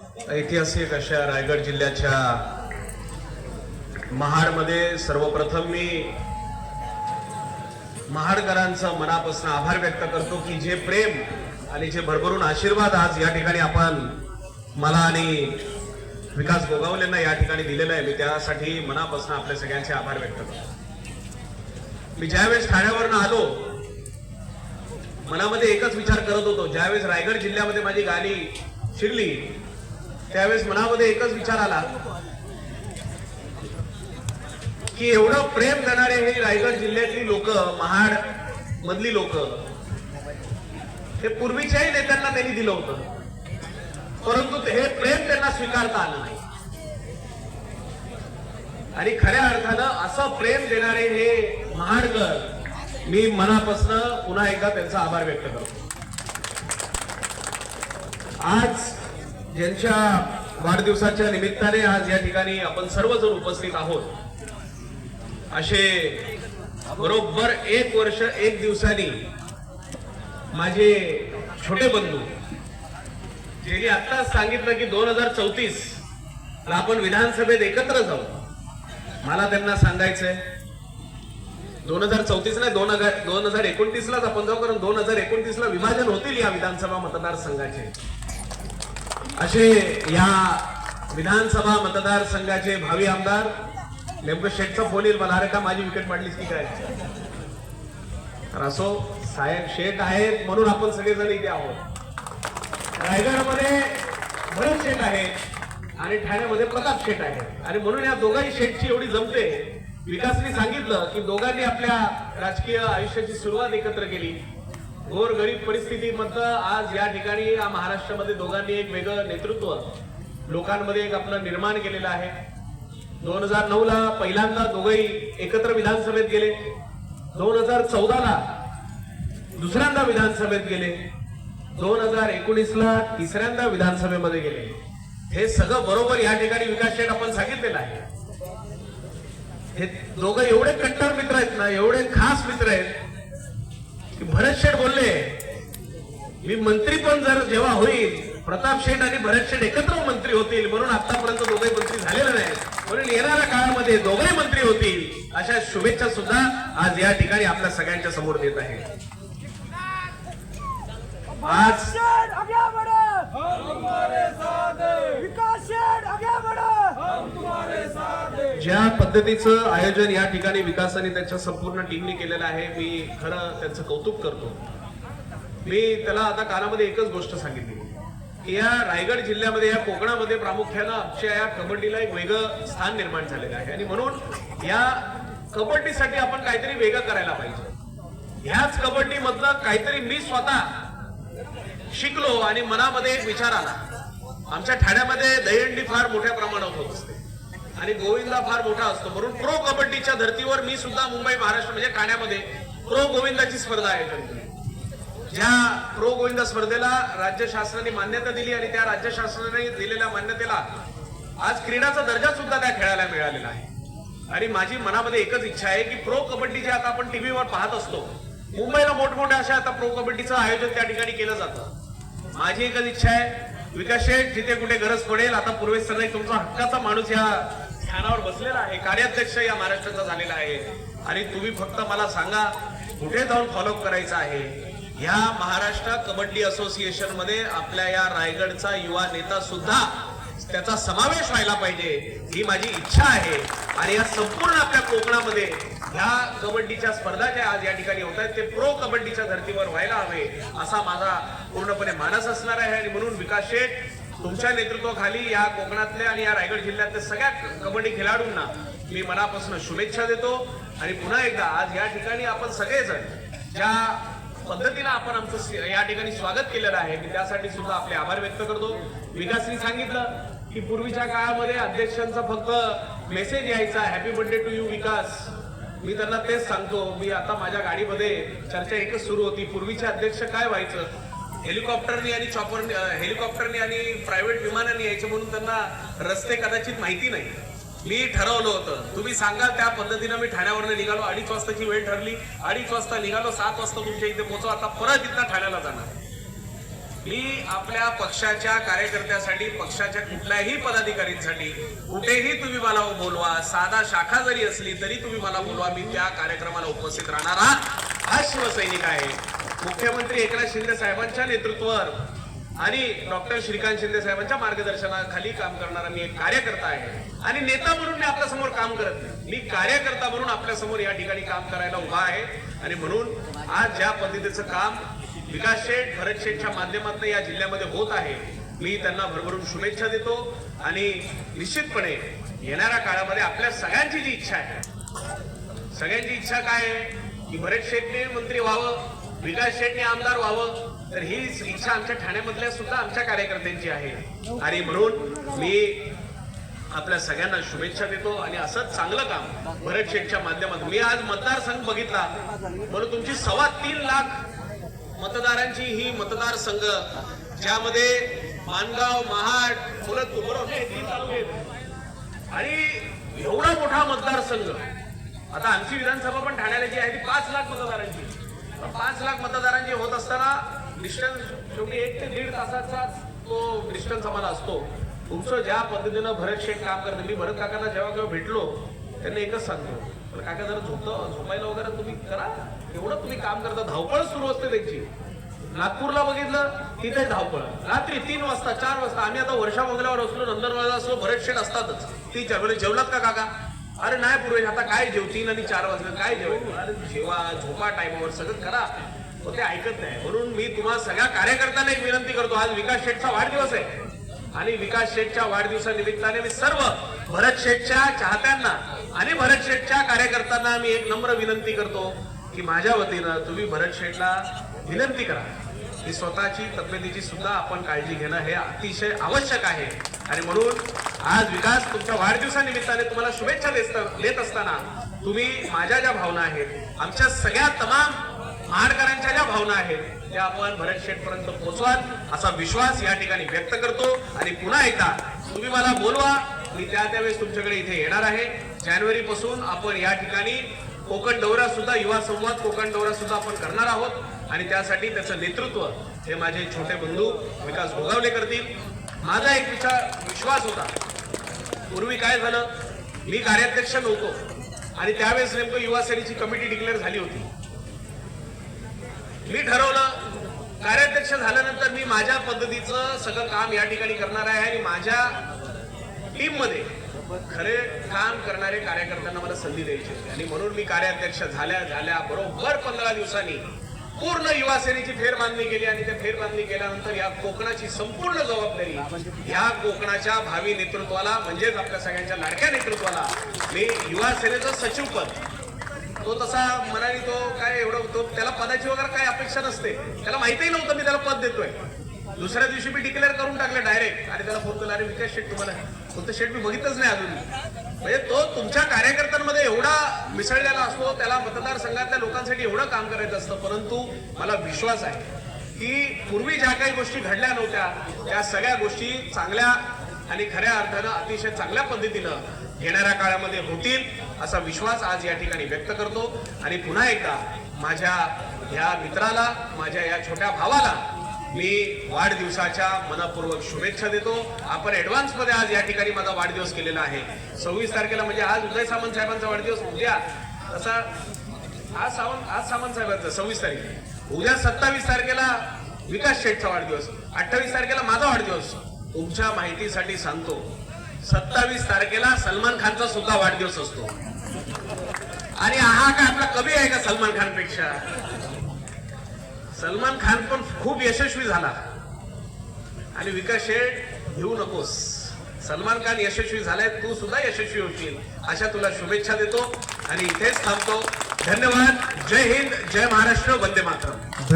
ऐतिहासिक अशा रायगड जिल्ह्याच्या महाडमध्ये सर्वप्रथम मी महाडकरांचा मनापासून आभार व्यक्त करतो की जे प्रेम आणि जे भरभरून आशीर्वाद आज या ठिकाणी आपण मला आणि विकास गोगावलेंना या ठिकाणी दिलेला आहे. मी त्यासाठी मनापासून आपल्या सगळ्यांचे आभार व्यक्त करतो. मी ज्यावेळेस ठाण्यावरनं आलो मनामध्ये एकच विचार करत होतो. ज्यावेळेस रायगड जिल्ह्यामध्ये माझी गाडी शिरली त्यावेळेस मनामध्ये एकच विचार आला की एवढं प्रेम देणारे हे रायगड जिल्ह्यातली लोक महाड मधली लोक हे पूर्वीच्याही नेत्यांना त्यांनी दिलं होतं. परंतु हे प्रेम त्यांना स्वीकारता आलं नाही. आणि खऱ्या अर्थानं असं प्रेम देणारे हे महाडकर मी मनापासून पुन्हा एकदा त्यांचा आभार व्यक्त करतो. आज ज्यांच्या वाढदिवसाच्या निमित्ताने आज या ठिकाणी आपण सर्वजण उपस्थित आहोत. असे बरोबर एक वर्ष एक दिवसांनी माझे छोटे बंधू ज्यांनी आत्ताच सांगितलं की दोन हजार चौतीस आपण विधानसभेत एकत्र जाऊ. मला त्यांना सांगायचंय दोन हजार चौतीस नाही दोन हजार दोन हजार एकोणतीस लाच आपण जाऊ कारण दोन हजार एकोणतीस ला विभाजन होतील या विधानसभा मतदारसंघाचे. असे या विधानसभा मतदारसंघाचे भावी आमदार नेमकं शेठचा फोन येईल मला. अरे का माझी विकेट पाडलीस की काय? तर असो साहेब शेठ आहेत म्हणून आपण सगळेजण इथे आहोत. रायगडमध्ये भरत शेठ आहेत आणि ठाण्यामध्ये प्रताप शेठ आहेत. आणि म्हणून या दोघांनी शेठची एवढी जमते. विकासने सांगितलं की दोघांनी आपल्या राजकीय आयुष्याची सुरुवात एकत्र केली. घोर गरीब परिस्थितीमधलं आज या ठिकाणी या महाराष्ट्रामध्ये दोघांनी एक वेगळं नेतृत्व लोकांमध्ये एक आपलं निर्माण केलेलं आहे. दोन हजार नऊ ला पहिल्यांदा दोघंही एकत्र विधानसभेत गेले. दोन हजार चौदाला दुसऱ्यांदा विधानसभेत गेले. दोन हजार एकोणीसला तिसऱ्यांदा विधानसभेमध्ये गेले. हे सगळं बरोबर या ठिकाणी विकास शेठ आपण सांगितलेलं आहे. हे दोघं एवढे कट्टर मित्र आहेत ना एवढे खास मित्र आहेत भरत शेठ बोलले मी मंत्री पण जर जेव्हा होईल प्रताप शेठ आणि भरत शेठ एकत्र मंत्री होतील म्हणून आतापर्यंत दोघे मंत्री झालेले नाही. म्हणून येणाऱ्या काळामध्ये दोघे मंत्री होतील अशा शुभेच्छा सुद्धा आज या ठिकाणी आपल्या सगळ्यांच्या समोर देत आहे. आज विकास शेठ ज्या पद्धतीचं आयोजन या ठिकाणी विकासाने त्याच्या संपूर्ण टीमने केलेलं आहे मी खरं त्यांचं कौतुक करतो. मी त्याला आता कानामध्ये एकच गोष्ट सांगितली. की या रायगड जिल्ह्यामध्ये या कोकणामध्ये प्रामुख्यानं आमच्या या कबड्डीला एक वेगळं स्थान निर्माण झालेलं आहे. आणि म्हणून या कबड्डीसाठी आपण काहीतरी वेगळं करायला पाहिजे. ह्याच कबड्डीमधलं काहीतरी मी स्वतः शिकलो आणि मनामध्ये एक विचार आला. आमच्या ठाण्यामध्ये दहीहंडी फार मोठ्या प्रमाणात होत असते. आणि गोविंदा फार मोठा असतो. म्हणून प्रो कबड्डीच्या धर्तीवर मी सुद्धा मुंबई महाराष्ट्र म्हणजे ठाण्यामध्ये प्रो गोविंदाची स्पर्धा आयोजन केली. ज्या प्रो गोविंदा स्पर्धेला राज्य शासनाने मान्यता दिली आणि त्या राज्य शासनाने दिलेल्या मान्यतेला आज क्रीडाचा दर्जा सुद्धा त्या खेळायला मिळालेला आहे. आणि माझी मनामध्ये एकच इच्छा आहे की प्रो कबड्डी जे आता आपण टीव्हीवर पाहत असतो मुंबईला मोठमोठ्या अशा आता प्रो कबड्डीचं आयोजन त्या ठिकाणी केलं जातं. माझी एकच इच्छा आहे विकास जिथे कुठे गरज पडेल आता पूर्वेश सर तुमचा हक्काचा माणूस या स्थानावर बसलेला आहे. कार्याध्यक्ष या महाराष्ट्राचा झालेला आहे. आणि तुम्ही फक्त मला सांगा कुठे जाऊन फॉलोअप करायचा आहे? या महाराष्ट्र कबड्डी असोसिएशनमध्ये आपल्या या रायगडचा युवा नेता सुद्धा त्याचा समावेश व्हायला पाहिजे ही माझी इच्छा आहे. आणि या संपूर्ण आपल्या कोकणामध्ये ह्या कबड्डीच्या स्पर्धा ज्या आज या ठिकाणी होत आहेत ते प्रो कबड्डीच्या धर्तीवर व्हायला हवे असा माझा पूर्णपणे मानस असणार आहे. आणि म्हणून विकास शेठ तुमच्या नेतृत्वाखाली या कोकणातल्या आणि या रायगड जिल्ह्यातल्या सगळ्या कबड्डी खेळाडूंना मी मनापासून शुभेच्छा देतो. आणि पुन्हा एकदा आज या ठिकाणी आपण सगळेजण ज्या पद्धतीनं आपण आमचं या ठिकाणी स्वागत केलेलं आहे मी त्यासाठी सुद्धा आपले आभार व्यक्त करतो. विकासनी सांगितलं की पूर्वीच्या काळामध्ये अध्यक्षांचा फक्त मेसेज यायचा happy birthday to you Vikas. मी त्यांना तेच सांगतो मी आता माझ्या गाडीमध्ये चर्चा एकच सुरू होती. पूर्वीचे अध्यक्ष काय व्हायचं? हेलिकॉप्टरनी आणि चॉपर हेलिकॉप्टरनी आणि प्रायव्हेट विमानाने यायचे म्हणून त्यांना रस्ते कदाचित माहिती नाही. मी ठरवलं होतं. तुम्ही सांगाल त्या पद्धतीनं मी ठाण्यावरनं निघालो अडीच वाजताची वेळ ठरली. अडीच वाजता निघालो सात वाजता तुमच्या इथे पोहोचो आता परत इथं ठाण्याला जाणार. मी आपल्या पक्षाच्या कार्यकर्त्यासाठी पक्षाच्या कुठल्याही पदाधिकारींसाठी कुठेही तुम्ही मला बोलवा साधा शाखा जरी असली तरी तुम्ही मला बोलवा मी त्या कार्यक्रमाला उपस्थित राहणारा हा शिवसैनिक आहे. मुख्यमंत्री एकनाथ शिंदे साहेबांच्या नेतृत्वावर आणि डॉक्टर श्रीकांत शिंदे साहेबांच्या मार्गदर्शनाखाली काम करणारा मी एक कार्यकर्ता आहे. आणि नेता म्हणून मी आपल्यासमोर काम करत नाही. मी कार्यकर्ता म्हणून आपल्यासमोर या ठिकाणी काम करायला उभा आहे. आणि म्हणून आज ज्या पद्धतीचं काम विकास शेठ भरत शेठच्या माध्यमातून या जिल्ह्यामध्ये होत आहे. मी त्यांना भरभरून शुभेच्छा देतो आणि निश्चितपणे येणाऱ्या काळामध्ये आपल्या सगळ्यांची जी इच्छा आहे सगळ्यांची इच्छा काय आहे? की भरत शेठने मंत्री व्हावं विकास शेठने आमदार व्हावं तर ही इच्छा आमच्या ठाण्यामधल्या सुद्धा आमच्या कार्यकर्त्यांची आहे. आणि म्हणून मी आपल्या सगळ्यांना शुभेच्छा देतो आणि असंच चांगलं काम भरत शेठच्या माध्यमातून. मी आज मतदारसंघ बघितला. म्हणून तुमची सव्वा तीन लाख मतदारांची ही मतदारसंघ ज्यामध्ये मानगाव महाड मुलं आणि एवढा मोठा मतदारसंघ आता आमची विधानसभा पण ठाण्याला जी आहे ती पाच लाख मतदारांची पाच लाख मतदारांची होत असताना डिस्टन्स शेवटी एक ते दीड तासाचा तो डिस्टन्स आम्हाला असतो. तुमचं ज्या पद्धतीनं भरत शेख काम करते मी भरत काकांना जेव्हा केव्हा भेटलो त्यांना एकच सांगतो तर काका जरा झोपलं झोपायला वगैरे तुम्ही करा. एवढं तुम्ही काम करता. धावपळ सुरू असते त्यांची. नागपूरला बघितलं तिथे धावपळ. रात्री तीन वाजता चार वाजता. आम्ही आता वर्षा मंगलावर असलो नंदनवाला असलो भरत शेठ असतातच. ती म्हणजे जेवलात का काका? अरे नाही पूर्वेश आता काय जेव? तीन आणि चार वाजलं काय जेव? अरे जेवा झोपा टायमावर सगळं करा. पण ते ऐकत नाही. म्हणून मी तुम्हाला सगळ्या कार्यकर्त्यांना एक विनंती करतो. आज विकास शेठचा वाढदिवस आहे. आणि विकास शेठच्या वाढदिवसानिमित्ताने मी सर्व भरत शेठच्या चाहत्यांना आणि भरत शेठच्या कार्यकर्त्यांना मी एक नम्र विनंती करतो की माझ्या वतीनं तुम्ही भरत शेठला विनंती करा. की स्वतःची तब्येतीची सुद्धा आपण काळजी घेणं हे अतिशय आवश्यक आहे. आणि म्हणून आज विकास तुमच्या वाढदिवसानिमित्ताने तुम्हाला शुभेच्छा देत देत असताना तुम्ही माझ्या ज्या भावना आहेत आमच्या सगळ्या तमाम महाडकरांच्या ज्या भावना आहेत त्या आपण भरत शेठपर्यंत पोहोचवाल असा विश्वास या ठिकाणी व्यक्त करतो. आणि पुन्हा एकदा तुम्ही मला बोलवा मी त्या त्यावेळेस तुमच्याकडे इथे येणार आहे. जानेवारी पासून आपण या ठिकाणी कोकण दौरा सुद्धा युवा संवाद कोकण दौरा सुद्धा आपण करणार आहोत. आणि त्यासाठी त्याचं नेतृत्व हे माझे छोटे बंधू विकास भोगावले करतील. माझा एक विचार विश्वास होता पूर्वी काय झालं मी कार्याध्यक्ष नव्हतो. आणि त्यावेळेस नेमकं युवा सेनेची कमिटी डिक्लेअर झाली होती. मी ठरवलं कार्याध्यक्ष झाल्यानंतर मी माझ्या पद्धतीचं सगळं काम या ठिकाणी करणार आहे. आणि माझ्या टीममध्ये खरे काम करणारे कार्यकर्त्यांना मला संधी द्यायची होती. आणि म्हणून मी कार्याध्यक्ष झाल्या झाल्या बरोबर पंधरा दिवसांनी पूर्ण युवा सेनेची फेरबांधणी केली आणि त्या फेरबांधणी केल्यानंतर या कोकणाची संपूर्ण जबाबदारी या कोकणाच्या भावी नेतृत्वाला म्हणजेच आपल्या सगळ्यांच्या लाडक्या नेतृत्वाला मी युवा सेनेचं सचिव पद. तो तसा मनाने तो काय एवढं तो त्याला पदाची वगैरे काय अपेक्षा नसते. त्याला माहितीही नव्हतं मी त्याला पद देतोय. दुसऱ्या दिवशी मी डिक्लेअर करून टाकलं डायरेक्ट आणि त्याला फोन केला अरे विकास शेट तुम्हाला कोणतं शेठ मी बघितलंच नाही अजून. म्हणजे तो तुमच्या कार्यकर्त्यांमध्ये एवढा मिसळलेला असतो त्याला मतदारसंघातल्या लोकांसाठी एवढं काम करायचं असतं. परंतु मला विश्वास आहे की पूर्वी ज्या काही गोष्टी घडल्या नव्हत्या त्या सगळ्या गोष्टी चांगल्या आणि खऱ्या अर्थानं अतिशय चांगल्या पद्धतीनं येणाऱ्या काळामध्ये होतील असा विश्वास आज या ठिकाणी व्यक्त करतो. आणि पुन्हा एकदा माझ्या ह्या मित्राला माझ्या या छोट्या भावाला मी वाढदिवसाच्या मनापूर्वक शुभेच्छा देतो. आपण ॲडव्हान्समध्ये आज या ठिकाणी माझा वाढदिवस केलेला आहे. सव्वीस तारखेला म्हणजे आज उदय सामंत साहेबांचा वाढदिवस. उद्या तसा आज सावंत आज सामंत साहेबांचा सव्वीस तारीख. उद्या सत्तावीस तारखेला विकास शेठचा वाढदिवस. अठ्ठावीस तारखेला माझा वाढदिवस. तुमच्या माहितीसाठी सांगतो. सत्तावीस तारखेला सलमान खानचा सुद्धा वाढदिवस असतो. आणि हा काय आपला कवी आहे का सलमान खानपेक्षा सलमान खान पण खूप यशस्वी झाला. आणि विकास शेठ घेऊ नकोस. सलमान खान यशस्वी झालाय तू सुद्धा यशस्वी होशील. अशा तुला शुभेच्छा देतो. आणि इथेच थांबतो. धन्यवाद. जय हिंद जय महाराष्ट्र वंदे मातरम.